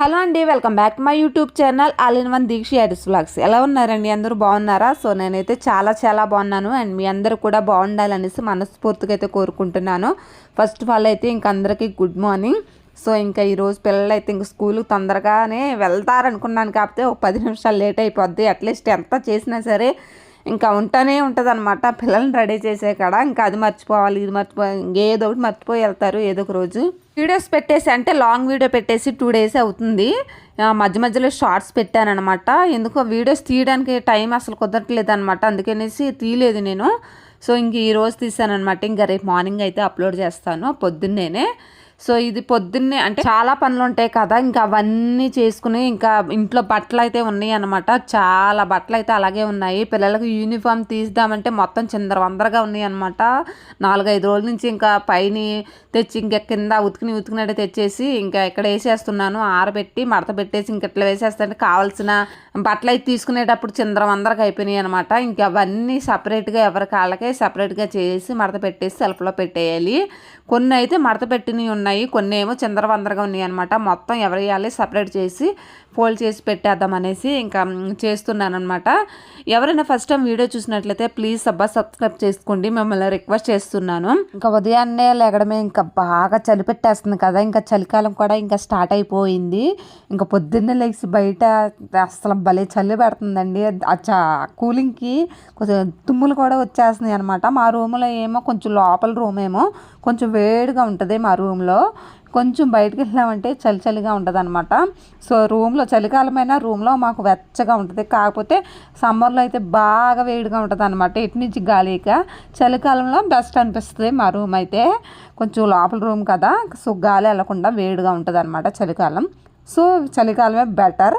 Hello అండి welcome back to my YouTube channel all in one Deeksha Aedes blogs ఎలా ఉన్నారండి అందరూ? బాగున్నారా? సో నేనైతే చాలా చాలా బాగున్నాను అండ్ మీ అందరూ కూడా బాగుండాలనేసి మనస్ఫూర్తిగా అయితే కోరుకుంటున్నాను. ఫస్ట్ ఆఫ్ ఆల్ అయితే ఇంక అందరికీ గుడ్ మార్నింగ్. సో ఇంకా ఈరోజు పిల్లలు అయితే ఇంక స్కూల్కి తొందరగానే వెళ్తారనుకున్నాను కాకపోతే ఒక పది నిమిషాలు లేట్ అయిపోద్ది. అట్లీస్ట్ ఎంత చేసినా సరే ఇంకా ఉంటూనే ఉంటుంది అనమాట పిల్లల్ని రెడీ చేసే కాడ. ఇంకా అది మర్చిపోవాలి ఇది మర్చిపోవాలి ఇంకేదో ఒకటి మర్చిపోయి వెళ్తారు ఏదో ఒక రోజు. వీడియోస్ పెట్టేసి అంటే లాంగ్ వీడియో పెట్టేసి టూ డేస్ అవుతుంది. మధ్య మధ్యలో షార్ట్స్ పెట్టాను అనమాట ఎందుకో వీడియోస్ తీయడానికి టైం అసలు కుదరట్లేదు అనమాట అందుకనేసి తీయలేదు నేను. సో ఇంక ఈరోజు రోజు తీసాను అనమాట ఇంకా రేపు మార్నింగ్ అయితే అప్లోడ్ చేస్తాను. పొద్దున్నేనే. సో ఇది పొద్దున్నే అంటే చాలా పనులు ఉంటాయి కదా ఇంకా అవన్నీ చేసుకుని ఇంకా ఇంట్లో బట్టలు అయితే ఉన్నాయి అనమాట చాలా బట్టలు అయితే అలాగే ఉన్నాయి. పిల్లలకు యూనిఫామ్ తీద్దామంటే మొత్తం చిందరవందరగా ఉన్నాయి అనమాట నాలుగైదు రోజుల నుంచి ఇంకా పైన తెచ్చి ఇంకా కింద ఉతికిని ఉతికినట్టు తెచ్చేసి ఇంకా ఇక్కడ వేసేస్తున్నాను. ఆరబెట్టి మడత పెట్టేసి ఇంక ఇట్లా వేసేస్తుంటే కావాల్సిన బట్టలు అయితే తీసుకునేటప్పుడు చిందరవందరగా అయిపోయినాయి అనమాట ఇంకా అవన్నీ సపరేట్గా ఎవరి కాళ్ళకే సపరేట్గా చేసి మడత పెట్టేసి సెల్ఫ్లో పెట్టేయాలి. కొన్ని అయితే మడత పెట్టినవి ఉన్నాయి. కొన్ని ఏమో చిందరవందరగా ఉన్నాయి అనమాట మొత్తం ఎవరు వేయాలి సపరేట్ చేసి ఫోల్డ్ చేసి పెట్టేద్దాం అనేసి ఇంకా చేస్తున్నాను అనమాట ఎవరైనా ఫస్ట్ టైం వీడియో చూసినట్లయితే ప్లీజ్ సబ్బా సబ్స్క్రైబ్ చేసుకోండి. మిమ్మల్ని రిక్వెస్ట్ చేస్తున్నాను. ఇంకా ఉదయాన్నే లేగడమే ఇంకా బాగా చలి పెట్టేస్తుంది కదా. ఇంకా చలికాలం కూడా ఇంకా స్టార్ట్ అయిపోయింది. ఇంకా పొద్దున్నే లేచి బయట అసలు భలే చలి పెడుతుందండి. అచ్చా కూలింగ్కి కొంచెం తుమ్ములు కూడా వచ్చేస్తున్నాయి అనమాట మా రూమ్లో ఏమో కొంచెం లోపల రూమ్ ఏమో కొంచెం వేడిగా ఉంటుంది మా రూమ్లో కొంచెం బయటకు వెళ్ళామంటే చలి చలిగా ఉంటుంది అనమాట సో రూమ్లో చలికాలమైనా రూమ్లో మాకు వెచ్చగా ఉంటుంది. కాకపోతే సమ్మర్లో అయితే బాగా వేడిగా ఉంటుంది అనమాట ఇటు నుంచి గాలిక చలికాలంలో బెస్ట్ అనిపిస్తుంది మా రూమ్ అయితే. కొంచెం లోపల రూమ్ కదా. సో గాలి వెళ్ళకుండా వేడిగా ఉంటుంది అనమాట చలికాలం. సో చలికాలమే బెటర్.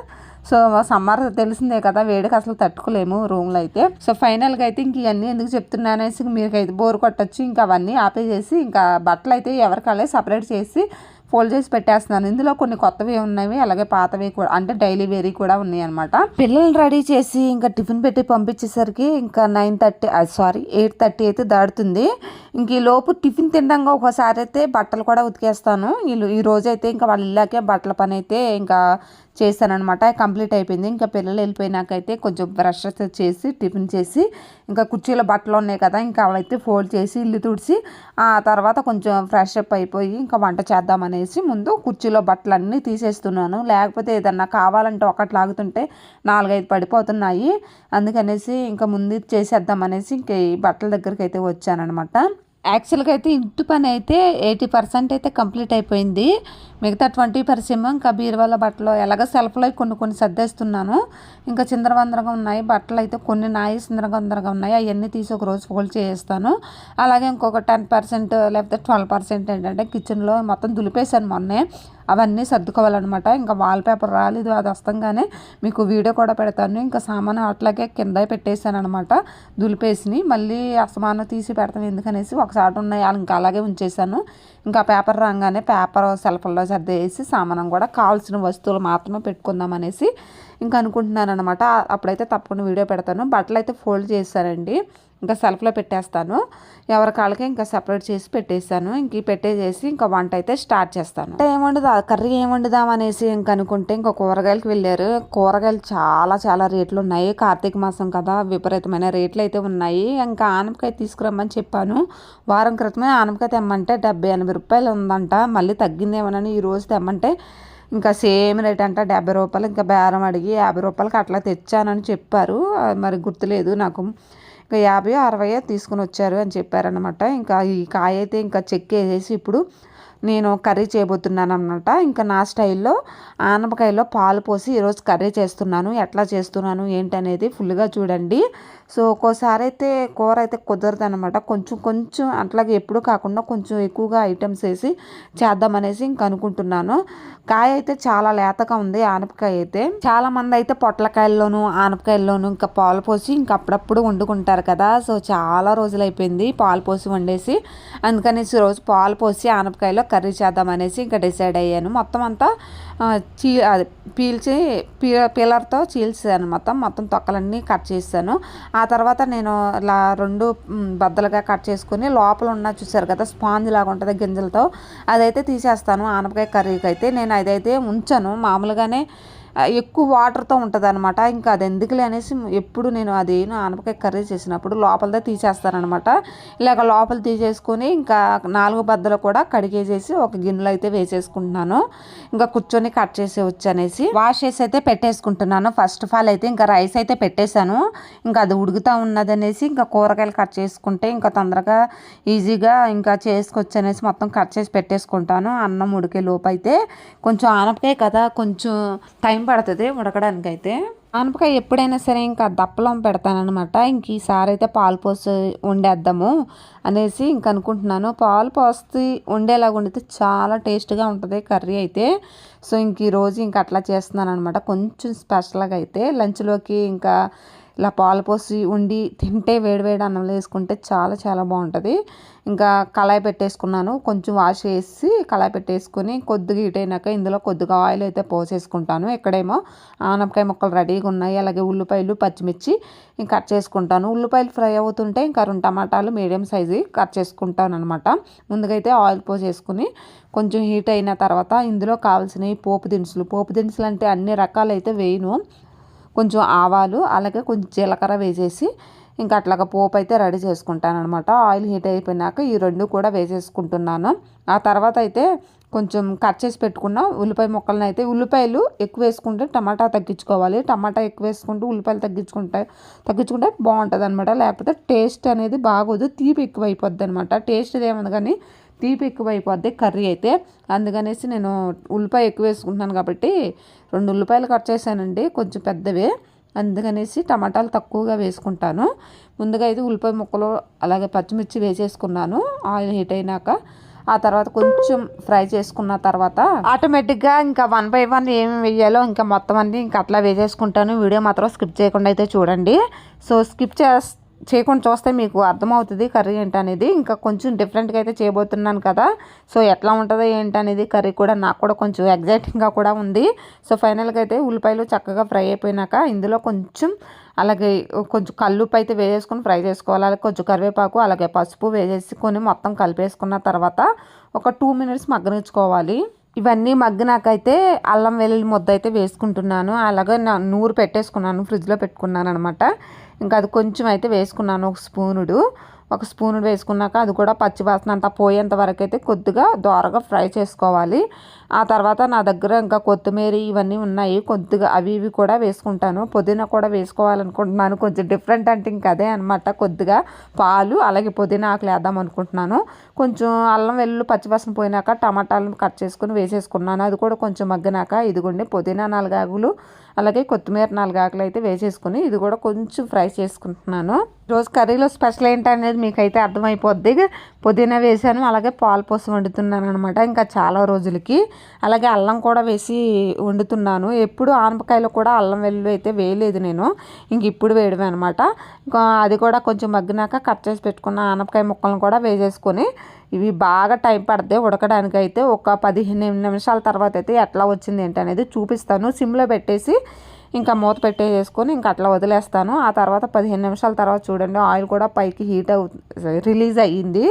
సో సమ్మర్ తెలిసిందే కదా వేడికి అసలు తట్టుకోలేము రూమ్లో అయితే. సో ఫైనల్గా అయితే ఇంక ఇవన్నీ ఎందుకు చెప్తున్నానేసి అనేసి మీకు అయితే బోర్ కొట్టచ్చు. ఇంకా అవన్నీ ఆపేసేసి ఇంకా బట్టలు అయితే ఎవరికాలే సపరేట్ చేసి ఫోల్డ్ చేసి పెట్టేస్తున్నాను. ఇందులో కొన్ని కొత్తవి ఉన్నవి అలాగే పాతవి కూడా అంటే డైలీ వేరీ కూడా ఉన్నాయి అనమాట పిల్లల్ని రెడీ చేసి ఇంకా టిఫిన్ పెట్టి పంపించేసరికి ఇంకా nine thirty sorry eight thirty అయితే దాడుతుంది ఇంక ఈ లోపు టిఫిన్ తినడంగా ఒకసారి అయితే బట్టలు కూడా ఉతికేస్తాను. ఈ ఈ రోజు అయితే ఇంకా వాళ్ళ ఇల్లాకే బట్టల పని అయితే ఇంకా చేశానమాట కంప్లీట్ అయిపోయింది. ఇంకా పిల్లలు వెళ్ళిపోయినాకైతే కొంచెం బ్రష్ చేసి టిఫిన్ చేసి ఇంకా కుర్చీలో బట్టలు ఉన్నాయి కదా ఇంకా అవైతే ఫోల్డ్ చేసి ఇల్లు తుడిచి ఆ తర్వాత కొంచెం ఫ్రెష్ అప్ అయిపోయి ఇంకా వంట చేద్దామనేసి ముందు కుర్చీలో బట్టలు అన్నీ తీసేస్తున్నాను. లేకపోతే ఏదన్నా కావాలంటే ఒకటి లాగుతుంటే నాలుగైదు పడిపోతున్నాయి. అందుకనేసి ఇంకా ముందు చేసేద్దామనేసి చేసేద్దాం అనేసి ఇంక ఈ బట్టల దగ్గరికి అయితే వచ్చానమాట యాక్చువల్గా అయితే ఇంటి పని అయితే ఎయిటీ పర్సెంట్ అయితే కంప్లీట్ అయిపోయింది. మిగతా ట్వంటీ పర్సెంట్ ఇంకా బీరువాల బట్టలు ఎలాగ సెల్ఫ్లో కొన్ని కొన్ని సర్దేస్తున్నాను. ఇంకా చిందరవందరగా ఉన్నాయి. బట్టలు అయితే కొన్ని నాయి చిందరవందరగా ఉన్నాయి. అవన్నీ తీసి ఒక రోజు ఫోల్డ్ చేస్తాను అలాగే ఇంకొక టెన్ పర్సెంట్ లేకపోతే ట్వెల్వ్ పర్సెంట్ ఏంటంటే కిచెన్లో మొత్తం దులిపేశాను మొన్నే. అవన్నీ సర్దుకోవాలన్నమాట. ఇంకా వాల్ పేపర్ రాలేదు. అది వస్తంగానే మీకు వీడియో కూడా పెడతాను. ఇంకా సామాను అట్లాగే కింద పెట్టేశాను అనమాట దులిపేసి మళ్ళీ అసమానం తీసి పెడతాను ఎందుకనేసి ఒక ఒకసారి ఉన్నాయి. వాళ్ళు ఇంకా అలాగే ఉంచేసాను ఇంకా పేపర్ రాగానే పేపర్ సెల్ఫ్లో సర్దేసి సామానం కూడా కావాల్సిన వస్తువులు మాత్రమే పెట్టుకుందాం అనేసి ఇంకా అనుకుంటున్నాను అనమాట అప్పుడైతే తప్పకుండా వీడియో పెడతాను. బట్టలు అయితే ఫోల్డ్ చేశానండి ఇంకా సెల్ఫ్లో పెట్టేస్తాను. ఎవరి కాళ్ళకి ఇంకా సపరేట్ చేసి పెట్టేస్తాను. ఇంక పెట్టేసేసి ఇంకా వంట అయితే స్టార్ట్ చేస్తాను. అంటే ఏం వండుదా కర్రీ ఏం వండుదాం అనేసి ఇంక అనుకుంటే ఇంకా కూరగాయలకు వెళ్ళారు. కూరగాయలు చాలా చాలా రేట్లు ఉన్నాయి. కార్తీక మాసం కదా విపరీతమైన రేట్లు అయితే ఉన్నాయి. ఇంకా ఆనపకాయ తీసుకురమ్మని చెప్పాను. వారం క్రితమే ఆనపకాయ తెమ్మంటే డెబ్బై ఎనభై రూపాయలు ఉందంట. మళ్ళీ తగ్గిందేమోనని ఈరోజు తెమ్మంటే ఇంకా సేమ్ రేట్ అంట. డెబ్బై రూపాయలు ఇంకా బేరం అడిగి యాభై రూపాయలకి అట్లా తెచ్చానని చెప్పారు. మరి గుర్తులేదు నాకు. ఇంకా యాభై అరవై తీసుకుని వచ్చారు అని చెప్పారనమాట ఇంకా ఈ కాయ అయితే ఇంకా చెక్ వేసేసి ఇప్పుడు నేను కర్రీ చేయబోతున్నాను అనమాట ఇంకా నా స్టైల్లో ఆనపకాయలో పాలు పోసి ఈరోజు కర్రీ చేస్తున్నాను. ఎట్లా చేస్తున్నాను ఏంటనేది ఫుల్గా చూడండి. సో ఒక్కోసారి అయితే కూర అయితే కుదరదు అనమాట కొంచెం కొంచెం అట్లాగే ఎప్పుడు కాకుండా కొంచెం ఎక్కువగా ఐటమ్స్ వేసి చేద్దామనేసి ఇంక అనుకుంటున్నాను. కాయ అయితే చాలా లేతగా ఉంది ఆనపకాయ అయితే. చాలా మంది అయితే పొట్లకాయల్లోనూ ఆనపకాయల్లోనూ ఇంకా పాలు పోసి ఇంకా అప్పుడప్పుడు వండుకుంటారు కదా. సో చాలా రోజులు అయిపోయింది పాలు పోసి వండేసి. అందుకనేసి రోజు పాలు పోసి ఆనపకాయలో కర్రీ చేద్దామనేసి ఇంకా డిసైడ్ అయ్యాను. మొత్తం అంతా చీ అది పీల్చి పీ పీలర్తో చీల్చాను మొత్తం. మొత్తం తొక్కలన్నీ కట్ చేశాను. ఆ తర్వాత నేను ఇలా రెండు బద్దలుగా కట్ చేసుకుని లోపల ఉన్న చూసారు కదా స్పాంజ్ లాగా ఉంటుంది గింజలతో అదైతే తీసేస్తాను. ఆనపకాయ కర్రీకి అయితే నేను అదైతే ఉంచాను. మామూలుగానే ఎక్కువ వాటర్తో ఉంటుంది అనమాట ఇంకా అది ఎందుకులే అనేసి ఎప్పుడు నేను అది ఆనపకాయ కర్రీ చేసినప్పుడు లోపలదే తీసేస్తానమాట ఇలాగ లోపల తీసేసుకొని ఇంకా నాలుగు బద్దలు కూడా కడిగేసేసి ఒక గిన్నెలో అయితే వేసేసుకుంటున్నాను. ఇంకా కూర్చొని కట్ చేసి వచ్చనేసి వాష్ చేసి అయితే పెట్టేసుకుంటున్నాను. ఫస్ట్ ఆఫ్ ఆల్ అయితే ఇంకా రైస్ అయితే పెట్టేశాను. ఇంకా అది ఉడుకుతా ఉన్నదనేసి ఇంకా కూరగాయలు కట్ చేసుకుంటే ఇంకా తొందరగా ఈజీగా ఇంకా చేసుకోవచ్చు అనేసి మొత్తం కట్ చేసి పెట్టేసుకుంటాను. అన్నం ఉడికే లోపు అయితే కొంచెం ఆనపకాయ కదా కొంచెం టైం పడుతుంది ఉడకడానికి అయితే ఆనపకాయ ఎప్పుడైనా సరే ఇంకా దప్పలం పెడతానమాట ఇంక ఈసారి అయితే పాలు పోసి వండేద్దాము అనేసి ఇంక అనుకుంటున్నాను. పాలు పోసి వండేలాగా వండితే చాలా టేస్ట్గా ఉంటుంది కర్రీ అయితే. సో ఇంక ఈరోజు ఇంక అట్లా చేస్తున్నాను అనమాట కొంచెం స్పెషల్గా అయితే లంచ్లోకి ఇంకా ఇలా పాలు పోసి ఉండి తింటే వేడివేడి అన్నంలో వేసుకుంటే చాలా చాలా బాగుంటుంది. ఇంకా కళాయి పెట్టేసుకున్నాను. కొంచెం వాష్ చేసి కళాయి పెట్టేసుకుని కొద్దిగా హీట్ అయినాక ఇందులో కొద్దిగా ఆయిల్ అయితే పోసేసుకుంటాను. ఇక్కడేమో ఆనపకాయ ముక్కలు రెడీగా ఉన్నాయి. అలాగే ఉల్లిపాయలు పచ్చిమిర్చి ఇంకా కట్ చేసుకుంటాను. ఉల్లిపాయలు ఫ్రై అవుతుంటే ఇంకా రెండు టమాటాలు మీడియం సైజు కట్ చేసుకుంటాను అనమాట ముందుగా అయితే ఆయిల్ పోసేసుకుని కొంచెం హీట్ అయిన తర్వాత ఇందులో కావాల్సినవి పోపు దినుసులు. పోపు దినుసులు అంటే అన్ని రకాలైతే వేయను. కొంచెం ఆవాలు అలాగే కొంచెం జీలకర్ర వేసేసి ఇంకా అట్లాగ పోపు అయితే రెడీ చేసుకుంటాను అనమాట ఆయిల్ హీట్ అయిపోయినాక ఈ రెండు కూడా వేసేసుకుంటున్నాను. ఆ తర్వాత అయితే కొంచెం కట్ చేసి పెట్టుకున్న ఉల్లిపాయ ముక్కలను అయితే ఉల్లిపాయలు ఎక్కువ వేసుకుంటే టమాటా తగ్గించుకోవాలి. టమాటా ఎక్కువ వేసుకుంటూ ఉల్లిపాయలు తగ్గించుకుంటే తగ్గించుకుంటే బాగుంటుంది అనమాట లేకపోతే టేస్ట్ అనేది బాగోదు తీపి ఎక్కువ అయిపోద్ది అనమాట టేస్ట్ ఏముంది కానీ తీపి ఎక్కువ అయిపోద్ది కర్రీ అయితే. అందుకనేసి నేను ఉల్లిపాయ ఎక్కువ వేసుకుంటున్నాను కాబట్టి రెండు ఉల్లిపాయలు కట్ చేశానండి కొంచెం పెద్దవే. అందుకనేసి టమాటాలు తక్కువగా వేసుకుంటాను. ముందుగా అయితే ఉల్లిపాయ ముక్కలు అలాగే పచ్చిమిర్చి వేసేసుకున్నాను ఆయిల్ హీట్ అయినాక. ఆ తర్వాత కొంచెం ఫ్రై చేసుకున్న తర్వాత ఆటోమేటిక్గా ఇంకా వన్ బై వన్ ఏమి వేయాలో ఇంకా మొత్తం అన్ని ఇంకా అట్లా వేసేసుకుంటాను. వీడియో మాత్రం స్కిప్ చేయకుండా అయితే చూడండి. సో స్కిప్ చేస్తే చేయకుండా చూస్తే మీకు అర్థమవుతుంది కర్రీ ఏంటనేది. ఇంకా కొంచెం డిఫరెంట్గా అయితే చేయబోతున్నాను కదా. సో ఎట్లా ఉంటుందో ఏంటనేది కర్రీ కూడా నాకు కూడా కొంచెం ఎగ్జైటింగ్గా కూడా ఉంది. సో ఫైనల్గా అయితే ఉల్లిపాయలు చక్కగా ఫ్రై అయిపోయినాక ఇందులో కొంచెం అలాగే కొంచెం కల్లుప్పు అయితే వేసేసుకొని ఫ్రై చేసుకోవాలి. అలాగే కొంచెం కరివేపాకు అలాగే పసుపు వేసేసుకొని మొత్తం కలిపేసుకున్న తర్వాత ఒక టూ మినిట్స్ మగ్గనిచ్చుకోవాలి. ఇవన్నీ మగ్గినాకైతే అల్లం వెల్లుల్లి ముద్ద అయితే వేసుకుంటున్నాను. అలాగే నా నూరు పెట్టేసుకున్నాను ఫ్రిడ్జ్లో పెట్టుకున్నాను అనమాట ఇంకా అది కొంచెం అయితే వేసుకున్నాను ఒక స్పూనుడు. ఒక స్పూన్ వేసుకున్నాక అది కూడా పచ్చివాసన అంతా పోయేంత వరకు అయితే కొద్దిగా దోరగా ఫ్రై చేసుకోవాలి. ఆ తర్వాత నా దగ్గర ఇంకా కొత్తిమీర ఇవన్నీ ఉన్నాయి. కొద్దిగా అవి ఇవి కూడా వేసుకుంటాను. పుదీనా కూడా వేసుకోవాలనుకుంటున్నాను. కొంచెం డిఫరెంట్ అంటే ఇంకా అదే అనమాట కొద్దిగా పాలు అలాగే పుదీనా ఆకులు వేద్దాం అనుకుంటున్నాను. కొంచెం అల్లం వెల్లుల్లి పచ్చివాసన పోయినాక టమాటాలు కట్ చేసుకుని వేసేసుకున్నాను. అది కూడా కొంచెం మగ్గినాక ఇదిగోండి పుదీనా నాలుగు ఆకులు అలాగే కొత్తిమీర నాలుగు ఆకులు అయితే వేసేసుకుని ఇది కూడా కొంచెం ఫ్రై చేసుకుంటున్నాను. రోజు కర్రీలో స్పెషల్ ఏంటనేది మీకైతే అర్థమైపోద్ది. పుదీనా వేసాను అలాగే పాలు పోసి వండుతున్నాను అనమాట ఇంకా చాలా రోజులకి. అలాగే అల్లం కూడా వేసి వండుతున్నాను. ఎప్పుడు ఆనపకాయలో కూడా అల్లం వెల్లుల్లి అయితే వేయలేదు నేను. ఇంక ఇప్పుడు వేయడమే అనమాట ఇంకా అది కూడా కొంచెం మగ్గినాక కట్ చేసి పెట్టుకున్న ఆనపకాయ ముక్కలను కూడా వేసేసుకొని ఇవి బాగా టైం పడతాయి ఉడకడానికి అయితే ఒక పదిహేను నిమిషాల తర్వాత అయితే ఎట్లా వచ్చింది ఏంటి అనేది చూపిస్తాను. సిమ్లో పెట్టేసి ఇంకా మూత పెట్టేసుకొని ఇంకా అట్లా వదిలేస్తాను. ఆ తర్వాత పదిహేను నిమిషాల తర్వాత చూడండి ఆయిల్ కూడా పైకి హీట్ అవు రిలీజ్ అయ్యింది.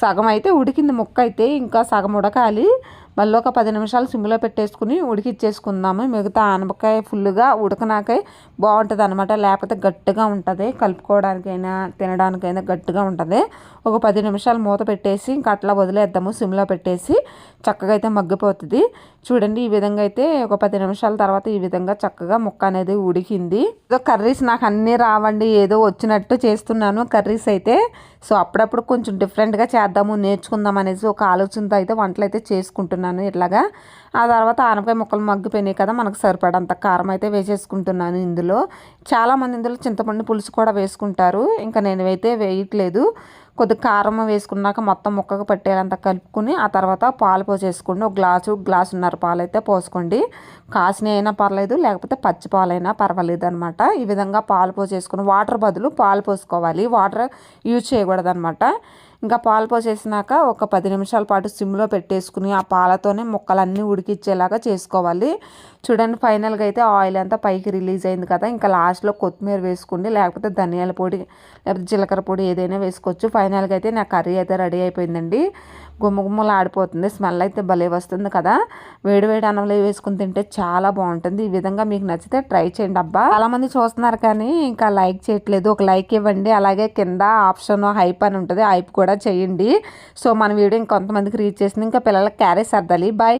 సగం అయితే ఉడికింది ముక్క అయితే ఇంకా సగం ఉడకాలి. మళ్ళీ ఒక పది నిమిషాలు సిమ్లో పెట్టేసుకుని ఉడికిచ్చేసుకుందాము. మిగతా ఆనపకాయ ఫుల్గా ఉడకనాకే బాగుంటుంది అనమాట లేకపోతే గట్టిగా ఉంటుంది. కలుపుకోవడానికైనా తినడానికైనా గట్టిగా ఉంటుంది. ఒక పది నిమిషాలు మూత పెట్టేసి ఇంకా అట్లా వదిలేద్దాము సిమ్లో పెట్టేసి. చక్కగా అయితే మగ్గిపోతుంది. చూడండి ఈ విధంగా అయితే ఒక పది నిమిషాల తర్వాత ఈ విధంగా చక్కగా ముక్క అనేది ఉడికింది. ఏదో కర్రీస్ నాకు అన్నీ రావండి ఏదో వచ్చినట్టు చేస్తున్నాను కర్రీస్ అయితే. సో అప్పుడప్పుడు కొంచెం డిఫరెంట్గా చేద్దాము నేర్చుకుందాం అనేసి ఒక ఆలోచనతో అయితే వంటలు అయితే చేసుకుంటున్నాను. ఇట్లాగా. ఆ తర్వాత ఆనపకాయ ముక్కలు మగ్గిపోయినాయి కదా మనకు సరిపడంత కారం అయితే వేసేసుకుంటున్నాను ఇందులో. చాలామంది ఇందులో చింతపండు పులుసు కూడా వేసుకుంటారు. ఇంకా నేను అయితే వేయట్లేదు. కొద్దిగా కారం వేసుకున్నాక మొత్తం ముక్కకు పట్టేలంత కలుపుకుని ఆ తర్వాత పాలు పోసేసుకోండి. ఒక గ్లాసు గ్లాసున్నర పాలు అయితే పోసుకోండి. కాసిన అయినా పర్లేదు లేకపోతే పచ్చి పాలైనా పర్వాలేదు అనమాట ఈ విధంగా పాలు పోసేసుకుని వాటర్ బదులు పాలు పోసుకోవాలి. వాటర్ యూజ్ చేయకూడదు అనమాట ఇంకా పాలు పోసేసినాక ఒక పది నిమిషాల పాటు సిమ్లో పెట్టేసుకుని ఆ పాలతోనే ముక్కలన్నీ ఉడికిచ్చేలాగా చేసుకోవాలి. చూడండి ఫైనల్గా అయితే ఆయిల్ అంతా పైకి రిలీజ్ అయింది కదా. ఇంకా లాస్ట్లో కొత్తిమీర వేసుకోండి లేకపోతే ధనియాల పొడి లేకపోతే జీలకర్ర పొడి ఏదైనా వేసుకోవచ్చు. ఫైనల్గా అయితే నా కర్రీ అయితే రెడీ అయిపోయిందండి. గుమ్మ గుమ్మలు ఆడిపోతుంది. స్మెల్ అయితే భలే వస్తుంది కదా. వేడి వేడి అన్నంలో వేసుకుని తింటే చాలా బాగుంటుంది. ఈ విధంగా మీకు నచ్చితే ట్రై చేయండి అబ్బా. చాలా మంది చూస్తున్నారు కానీ ఇంకా లైక్ చేయట్లేదు. ఒక లైక్ ఇవ్వండి. అలాగే కింద ఆప్షన్ హైప్ అని ఉంటుంది. హైప్ కూడా చేయండి. సో మన వీడియో ఇంకొంతమందికి రీచ్ చేసింది. ఇంకా పిల్లలకి క్యారీ సర్దాలి. బాయ్